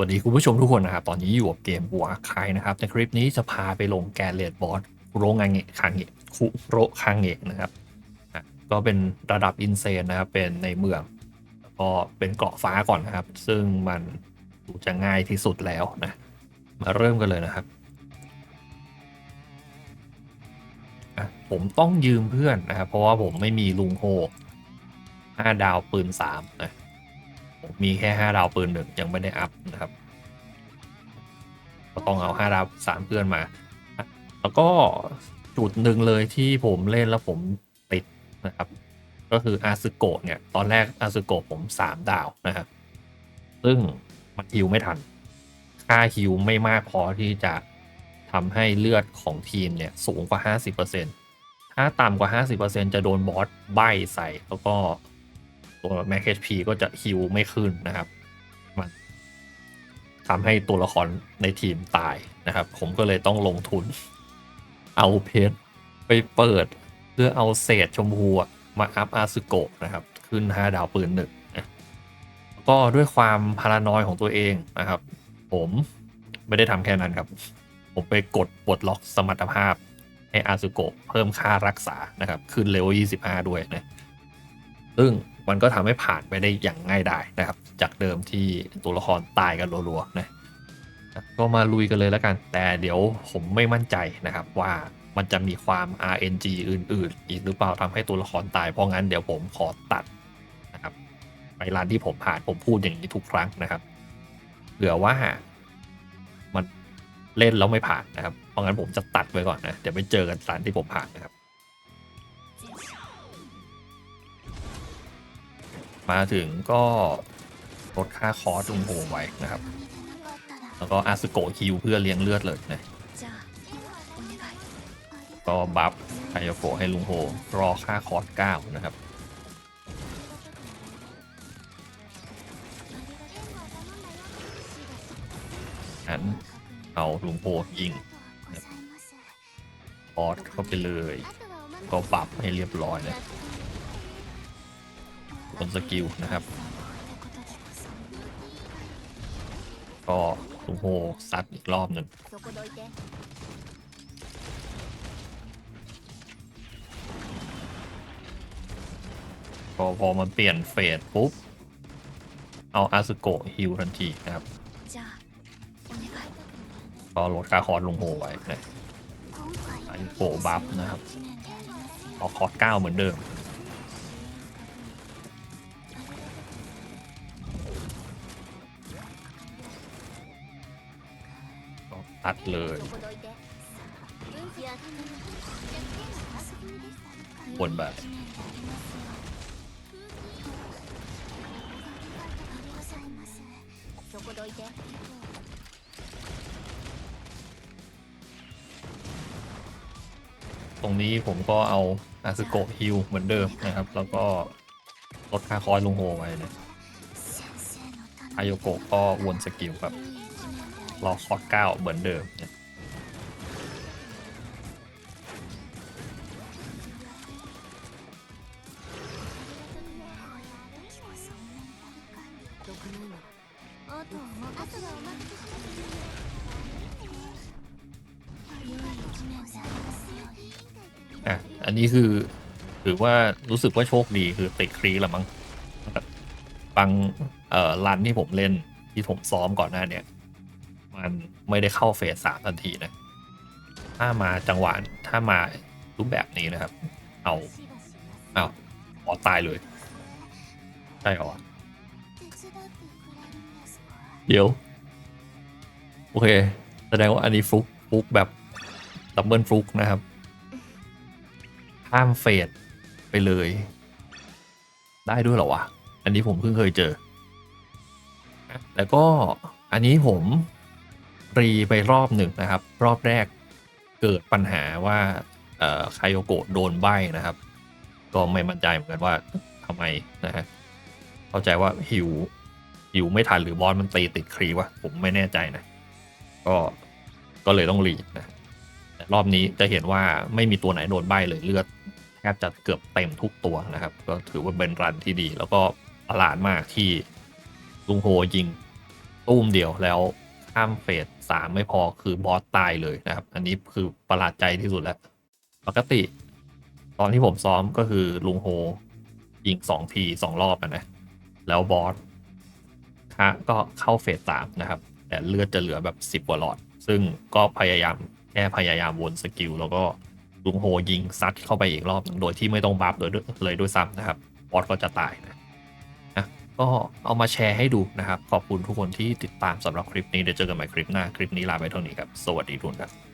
วัสดีคุณผู้ชมทุกคนนะครับ ตอนนี้อยู่กับเกมบัวคายนะครับ ในคลิปนี้จะพาไปลงแกนเลดบอสโรงงานเงะคางเงะคุโรคางเงะนะครับอะก็เป็นระดับอินเซนนะครับ เป็นในเมืองแล้วก็เป็นเกาะฟ้าก่อนนะครับ ซึ่งมันดูจะง่ายที่สุดแล้วนะ มาเริ่มกันเลยนะครับ ผมต้องยืมเพื่อนนะครับ เพราะว่าผมไม่มีลุงโฮห้าดาวปืนสามนะ มีแค่ห้าดาวปืนหนึ่งยังไม่ได้อัพนะครับก็ต้องเอาห้าดาวสามเพื่อนมา แล้วก็จุดหนึ่งเลยที่ผมเล่นแล้วผมติดนะครับ ก็คืออาซึโกะเนี่ย ตอนแรกอาซึโกะผมสามดาวนะครับซึ่งมันฮิวไม่ทัน ค่าฮิวไม่มากพอที่จะทำให้เลือดของทีมเนี่ยสูงกว่า 50%ถ้าต่ำกว่า 50%จะโดนบอสใบใส่แล้วก็ ตัวแม็ก HP ก็จะฮิวไม่ขึ้นนะครับ มันทำให้ตัวละครในทีมตายนะครับ ผมก็เลยต้องลงทุน เอาเพชรไปเปิด เพื่อเอาเศษชมพูมาอัพอาซึโกะนะครับ ขึ้น 5 ดาวปืนหนึ่งก็ด้วยความพารานอยของตัวเองนะครับ ผมไม่ได้ทำแค่นั้นครับ ผมไปกดปลดล็อกสมรรถภาพให้อาซึโกะเพิ่มค่ารักษานะครับ ขึ้นเลเวล25 ด้วยนะซึ่ง มันก็ทำให้ผ่านไปได้อย่างง่ายดายนะครับ จากเดิมที่ตัวละครตายกันรัวๆนะก็มาลุยกันเลยแล้วกัน แต่เดี๋ยวผมไม่มั่นใจนะครับว่ามันจะมีความ RNG อื่น ๆ อีกหรือเปล่าทำให้ตัวละครตาย เพราะงั้นเดี๋ยวผมขอตัดนะครับไปร้านที่ผมผ่านผมพูดอย่างนี้ทุกครั้งนะครับเผื่อว่ามันเล่นแล้วไม่ผ่านนะครับ เพราะงั้นผมจะตัดไว้ก่อนนะ เดี๋ยวไปเจอกันร้านที่ผมผ่านนะครับ มาถึงก็ลดค่าคอจุงโฮไว้นะครับ แล้วก็อาสโกคิวเพื่อเลี้ยงเลือดเลยนะก็บัฟไอโกให้ลุงโฮรอค่าคอร์ส9นะครับันเอาลุงโฮยิงคอร์ดเข้าไปเลย ก็บัฟให้เรียบร้อยเลย ผนสกิลนะครับ ก็ลุงโฮซัดอีกรอบหนึ่งพอพอมันเปลี่ยนเฟสปุ๊บ เอาอาสึโกฮิวทันทีนะครับก็โหลดคาคอร์ลงโหไว้นะอันโกบัฟนะครับออกคอร์ดเก้าเหมือนเดิม เลย บนแบบตรงนี้ผมก็เอาอาซึโกฮิลเหมือนเดิมนะครับ แล้วก็ลดค่าคอยลงโหไาเลยอายโกก็วนสกิลครับ รอคอร์ดเก้าเหมือนเดิมเนี่ออันนี้คือถือว่ารู้สึกว่าโชคดีคือติดครีละมั้งบางเอ่อรันที่ผมเล่นที่ผมซ้อมก่อนหน้าเนี่ย มันไม่ได้เข้าเฟสสามทันทีนะ ถ้ามาจังหวะถ้ามารูปแบบนี้นะครับ เอาเอาขอตายเลยใช่เหรอเดี๋ยว โอเค แสดงว่าอันนี้ฟลุกฟลุกแบบดับเบิลฟลุกนะครับข้ามเฟสไปเลย ได้ด้วยเหรอวะ อันนี้ผมเพิ่งเคยเจอแต่ก็อันนี้ผม รีไปรอบหนึ่งนะครับ รอบแรกเกิดปัญหาว่าไคโยโกะโดนใบนะครับ ก็ไม่มั่นใจเหมือนกันว่าทำไมนะฮะเข้าใจว่าหิวหิวไม่ทันหรือบอลมันตีติดครีวะผมไม่แน่ใจนะก็ก็เลยต้องรีนะแต่รอบนี้จะเห็นว่าไม่มีตัวไหนโดนใบเลยเลือดแทบจะเกือบเต็มทุกตัวนะครับ ก็ถือว่าเป็นรันที่ดี แล้วก็ประหลาดมากที่ลุงโฮยิงตุ้มเดียวแล้ว ข้ามเฟสสามไม่พอคือบอสตายเลยนะครับ อันนี้คือประหลาดใจที่สุดแล้ว ปกติ ตอนที่ผมซ้อมก็คือลุงโฮยิงสองทีสองรอบนะแล้วบอสฮะก็เข้าเฟสสามนะครับ แต่เลือดจะเหลือแบบสิบกว่าหลอด ซึ่งก็พยายามแค่พยายามวนสกิลแล้วก็ลุงโฮยิงซัดเข้าไปอีกรอบหนึ่งโดยที่ไม่ต้องบัฟเลยด้วยเลยด้วยซ้ำนะครับบอสก็จะตายนะ ก็เอามาแชร์ให้ดูนะครับ ขอบคุณทุกคนที่ติดตามสำหรับคลิปนี้เดี๋ยวเจอกันใหม่คลิปหน้า คลิปนี้ลาไปเท่านี้ครับ สวัสดีทุกคนครับ